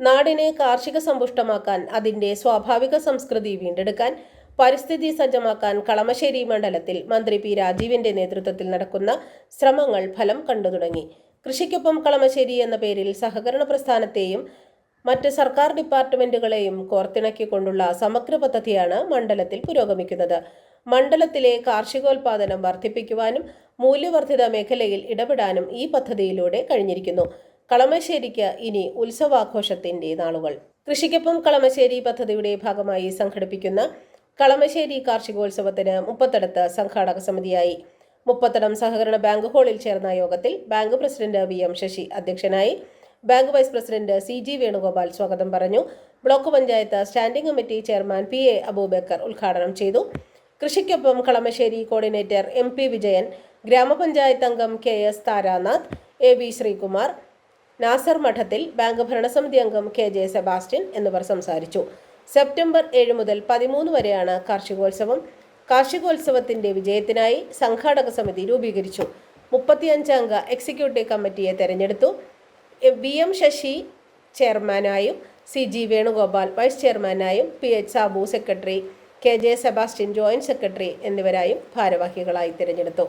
നാടിനെ കാർഷിക സമ്പുഷ്ടമാക്കാൻ അതിന്റെ സ്വാഭാവിക സംസ്കൃതി വീണ്ടെടുക്കാൻ പരിസ്ഥിതി സജ്ജമാക്കാൻ കളമശ്ശേരി മണ്ഡലത്തിൽ മന്ത്രി പി രാജീവിന്റെ നേതൃത്വത്തിൽ നടക്കുന്ന ശ്രമങ്ങൾ ഫലം കണ്ടു തുടങ്ങി. കൃഷിക്കൊപ്പം കളമശ്ശേരി എന്ന പേരിൽ സഹകരണ പ്രസ്ഥാനത്തെയും മറ്റ് സർക്കാർ ഡിപ്പാർട്ട്മെന്റുകളെയും കോർത്തിണക്കിക്കൊണ്ടുള്ള സമഗ്ര പദ്ധതിയാണ് മണ്ഡലത്തിൽ പുരോഗമിക്കുന്നത്. മണ്ഡലത്തിലെ കാർഷികോൽപാദനം വർദ്ധിപ്പിക്കുവാനും മൂല്യവർദ്ധിത മേഖലയിൽ ഇടപെടാനും ഈ പദ്ധതിയിലൂടെ കഴിഞ്ഞിരിക്കുന്നു. കളമശ്ശേരിക്ക് ഇനി ഉത്സവാഘോഷത്തിന്റെ നാളുകൾ. കൃഷിക്കൊപ്പം കളമശ്ശേരി പദ്ധതിയുടെ ഭാഗമായി സംഘടിപ്പിക്കുന്ന കളമശ്ശേരി കാർഷികോത്സവത്തിന് മുപ്പത്തടത്ത് സംഘാടക സമിതിയായി. മുപ്പത്തടം സഹകരണ ബാങ്ക് ഹാളിൽ ചേർന്ന യോഗത്തിൽ bank president V M Sasi അധ്യക്ഷനായി bank vice president C G Venugopal സ്വാഗതം പറഞ്ഞു. Block panchayat standing committee chairman P A Aboobacker ഉദ്ഘാടനം ചെയ്തു. കൃഷിക്കൊപ്പം Kalamassery coordinator M P Vijayan ഗ്രാമപഞ്ചായത്ത് അംഗം K S Tharanath A V Sreekumar Nasar Madathil bank ഭരണസമിതി അംഗം K J Sebastian എന്നിവർ സംസാരിച്ചു. സെപ്റ്റംബർ ഏഴ് മുതൽ പതിമൂന്ന് വരെയാണ് കാർഷികോത്സവം. കാർഷികോത്സവത്തിന്റെ വിജയത്തിനായി സംഘാടക സമിതി രൂപീകരിച്ചു. മുപ്പത്തിയഞ്ചംഗ എക്സിക്യൂട്ടീവ് കമ്മിറ്റിയെ തെരഞ്ഞെടുത്തു. വി എം ശശി ചെയർമാനായും C G Venugopal vice ചെയർമാനായും P H Sabu secretary K J Sebastian joint secretary എന്നിവരായും ഭാരവാഹികളായി തിരഞ്ഞെടുത്തു.